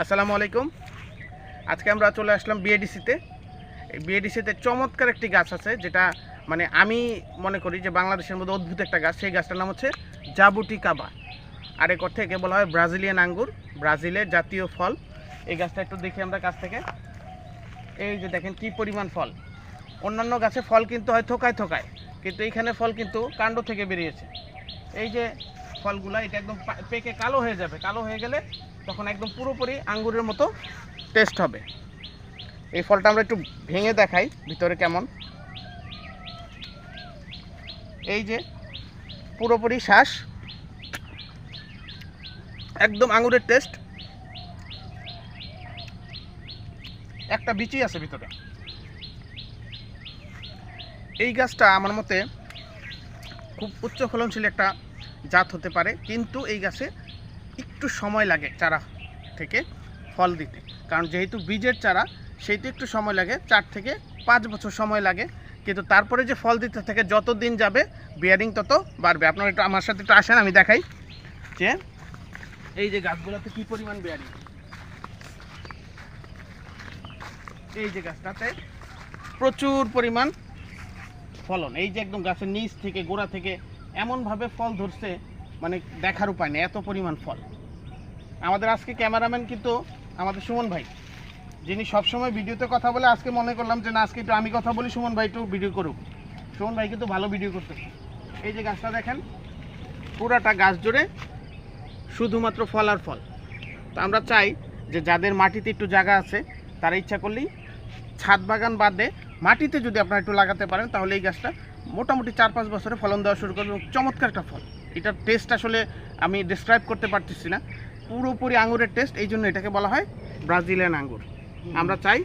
আসসালামু আলাইকুম। আজকে আমরা চলে আসলাম বিএডিসিতে। বিএডিসিতে চমৎকার একটি গাছ আছে, যেটা মানে আমি মনে করি যে বাংলাদেশের মধ্যে অদ্ভুত একটা গাছ। সেই গাছটার নাম হচ্ছে জাবুটি কাবা আর এক অর্থে একে বলা হয় ব্রাজিলিয়ান আঙ্গুর ব্রাজিলের জাতীয় ফল। এই গাছটা একটু দেখি আমরা কাছ থেকে। এই যে দেখেন কি পরিমাণ ফল। অন্যান্য গাছে ফল কিন্তু হয় থোকায় থোকায়, কিন্তু এইখানে ফল কিন্তু কাণ্ড থেকে বেরিয়েছে। এই যে ফলগুলা, এটা একদম পেকে কালো হয়ে যাবে। কালো হয়ে গেলে তখন একদম পুরোপুরি আঙ্গুরের মতো টেস্ট হবে। এই ফলটা আমরা একটু ভেঙে দেখাই ভিতরে কেমন। এই যে পুরোপুরি শ্বাস। একদম আঙ্গুরের টেস্ট একটা বিচি আছে ভিতরে। এই গাছটা আমার মতে খুব উচ্চ ফলনশীল একটা জাত হতে পারে, কিন্তু এই গাছে একটু সময় লাগে চারা থেকে ফল দিতে। কারণ যেহেতু বীজের চারা সেইটা একটু সময় লাগে, চার থেকে পাঁচ বছর সময় লাগে। কিন্তু তারপরে যে ফল দিতে থাকে, যত দিন যাবে বিয়ারিং তত বাড়বে। আপনারা একটু আমার সাথে একটু আসেন, আমি দেখাই যে এই যে গাছগুলোতে কী পরিমাণ বিয়ারিং এই যে গাছটাতে প্রচুর পরিমাণ ফলন। এই যে একদম গাছের নিচ থেকে, গোড়া থেকে এমনভাবে ফল ধরছে মানে দেখার উপায় নেই, এত পরিমাণ ফল। আমাদের আজকে ক্যামেরাম্যান কিন্তু আমাদের সুমন ভাই, যিনি সবসময় ভিডিওতে কথা বলে আজকে মনে করলাম যে না, আজকে একটু আমি কথা বলি, সুমন ভাই একটু ভিডিও করুক। সুমন ভাই কিন্তু ভালো ভিডিও করতেছে। এই যে গাছটা দেখেন, পুরাটা গাছ জুড়ে শুধুমাত্র ফল আর ফল। তো আমরা চাই যে যাদের মাটিতে একটু জায়গা আছে, তারা ইচ্ছা করলেই ছাদ বাগান বাদে মাটিতে যদি আপনারা একটু লাগাতে পারেন, তাহলে এই গাছটা মোটামুটি চার পাঁচ বছরে ফলন দেওয়া শুরু করবে এবং চমৎকার একটা ফল। এটার টেস্ট আসলে আমি ডিসক্রাইব করতে পারতেছি না। পুরোপুরি আঙুরের টেস্ট এই জন্য এটাকে বলা হয় ব্রাজিলিয়ান আঙ্গুর। আমরা চাই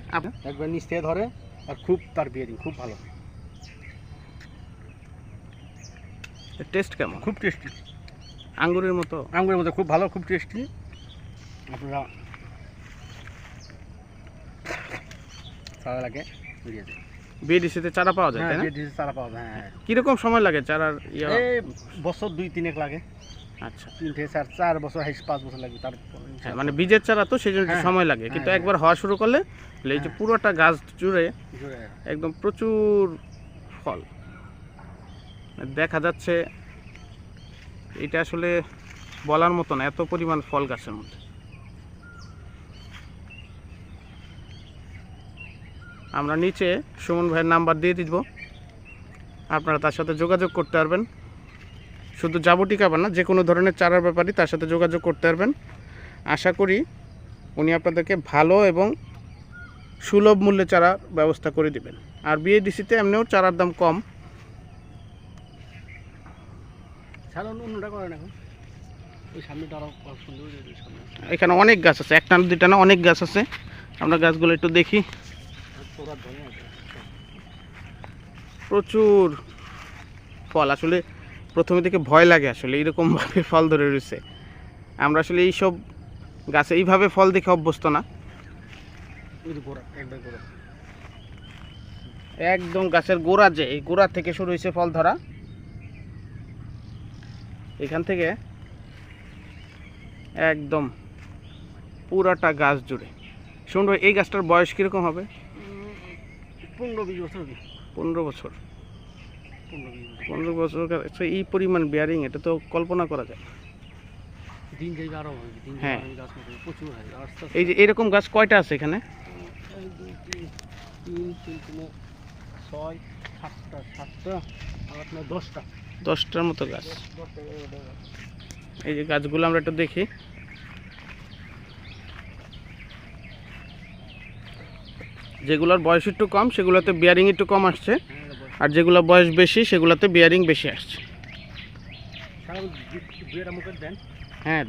একবার নিচ থেকে ধরে আর খুব তার বিয়ারিং খুব ভালো। টেস্ট কেমন? খুব টেস্টি আঙ্গুরের মতো? আঙ্গুরের মধ্যে খুব ভালো খুব টেস্টি আপনারা সারা লাগে বেরিয়ে যায় বিএডিসিতে চারা পাওয়া যায় হ্যাঁ তাই না? যে চারা পাওয়া যায় হ্যাঁ। কীরকম সময় লাগে চারার ইয়ে? এই বছর দুই তিনেক লাগে। আচ্ছা। তিন থেকে চার চার বছর হাইস পাঁচ বছর লাগবে তার হ্যাঁ মানে বীজের চারা তো সেই জন্য হ্যাঁ, সময় লাগে। হ্যাঁ, কিন্তু হ্যাঁ। একবার হওয়া শুরু করলে এই যে হ্যাঁ। পুরোটা গাছ জুড়ে। একদম প্রচুর ফল। দেখা যাচ্ছে এটা আসলে বলার মতো না এত পরিমাণ ফল গাছের মধ্যে। আমরা নিচে সুমন ভাইয়ের নাম্বার দিয়ে দিব। আপনারা তার সাথে যোগাযোগ করতে পারবেন। শুধু যাবটি খাবার না যে কোনো ধরনের চারার ব্যাপারই তার সাথে যোগাযোগ করতে পারবেন। আশা করি উনি আপনাদেরকে ভালো এবং সুলভ মূল্যে চারা ব্যবস্থা করে দিবেন। আর বিএডিসিতে এমনিও চারার দাম কম। এখন। অনেক গাছ আছে। একটা দুইটা না অনেক গাছ আছে। আমরা গাছগুলো একটু দেখি। প্রচুর ফল। আসলে প্রথমে থেকে ভয় লাগে আসলে এইরকমভাবে ফল ধরে রয়েছে। আমরা আসলে এইসব গাছে এইভাবে ফল দেখে অভ্যস্ত না। একদম গাছের গোড়া যে এই গোড়া থেকে শুরু হয়েছে ফল ধরা। এখান থেকে একদম পুরাটা গাছ জুড়ে। শুনব এই গাছটার বয়স কীরকম হবে? পনেরো বিশ বছর পনেরো বছর। পনেরো বছর। এই পরিমাণ বিয়ারিং এটা তো কল্পনা করা যায়। দিন হ্যাঁ। প্রচুর হয়। এই যে এরকম গাছ কয়টা আছে এখানে? তিন, তিন ছয় সাতটা সাতটা আর আপনার দশটা। দশটার মতো গাছ। এই যে গাছগুলো আমরা একটু দেখি। যেগুলোর বয়স একটু কম সেগুলোতে বিয়ারিং একটু কম আসছে। আর যেগুলো বয়স বেশি সেগুলোতে বিয়ারিং বেশি আসছে। হ্যাঁ।